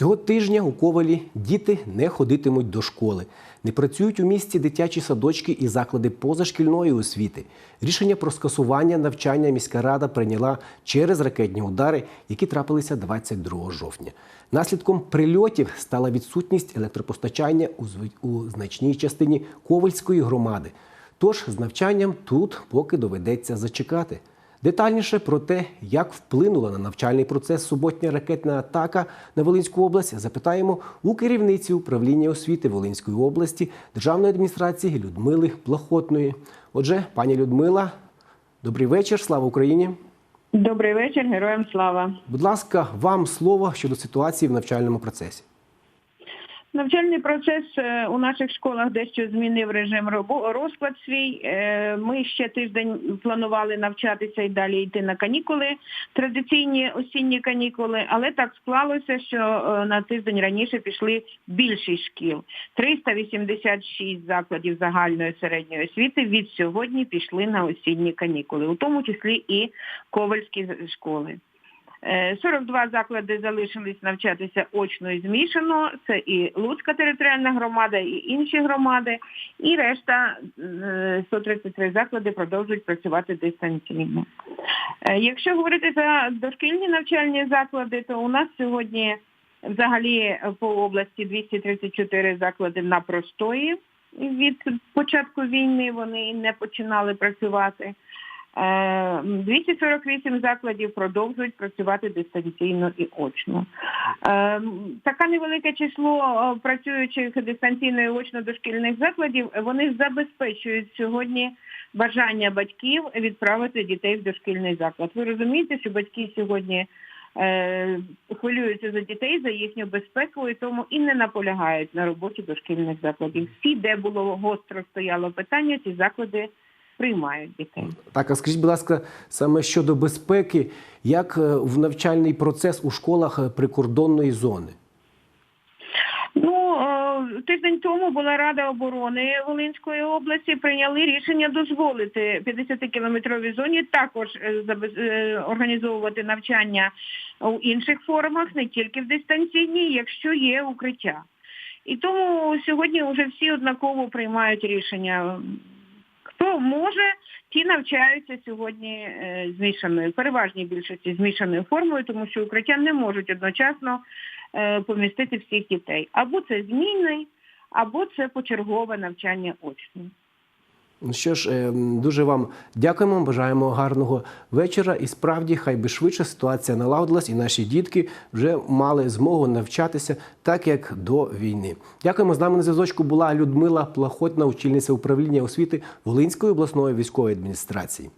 Цього тижня у Ковалі діти не ходитимуть до школи. Не працюють у місті дитячі садочки і заклади позашкільної освіти. Рішення про скасування навчання міська рада прийняла через ракетні удари, які трапилися 22 жовтня. Наслідком прильотів стала відсутність електропостачання у значній частині Ковальської громади. Тож з навчанням тут поки доведеться зачекати. Детальніше про те, як вплинула на навчальний процес суботня ракетна атака на Волинську область, запитаємо у керівниці управління освіти Волинської області Державної адміністрації Людмили Плахотної. Отже, пані Людмила, добрий вечір, слава Україні! Добрий вечір, героям слава. Будь ласка, вам слово щодо ситуації в навчальному процесі. Навчальний процес е, у наших школах дещо змінив режим розклад свій. Е, Ми ще тиждень планували навчатися і далі йти на канікули, традиційні осінні канікули, але так склалося, що е, на тиждень раніше пішли більшість шкіл. 386 закладів загальної середньої освіти від сьогодні пішли на осінні канікули, у тому числі і ковальські школи. Е, 42 заклади залишились навчатися очно і змішано. Це і Луцька територіальна громада, і інші громади. І решта е, 133 заклади продовжують працювати дистанційно. Е, Якщо говорити за дошкільні навчальні заклади, то у нас сьогодні взагалі по області 234 заклади на простої. Від початку війни вони не починали працювати. Е, 248 закладів продовжують працювати дистанційно і очно. Е, Таке невелике число е, працюючих дистанційно і очно дошкільних закладів, вони забезпечують сьогодні бажання батьків відправити дітей в дошкільний заклад. Ви розумієте, що батьки сьогодні е, хвилюються за дітей, за їхню безпеку, і тому і не наполягають на роботі дошкільних закладів. Всі, де було гостро стояло питання, ці заклади приймають дітей. Так, а скажіть, будь ласка, саме щодо безпеки, як е, в навчальний процес у школах е, прикордонної зони? Ну е, тиждень тому була Рада оборони Волинської області. Прийняли рішення дозволити 50-кілометровій зоні також організовувати навчання у інших формах, не тільки в дистанційній, якщо є укриття. І тому сьогодні вже всі однаково приймають рішення. Хто може, ті навчаються сьогодні е, змішаною, переважній більшості змішаною формою, тому що укриття не можуть одночасно е, помістити всіх дітей. Або це змінний, або це почергове навчання очне. Ну Що ж, е, дуже вам дякуємо, бажаємо гарного вечора. І справді, хай би швидше ситуація налагодилась, і наші дітки вже мали змогу навчатися так, як до війни. Дякуємо. З нами на зв'язочку була Людмила Плахотна, очільниця управління освіти Волинської обласної військової адміністрації.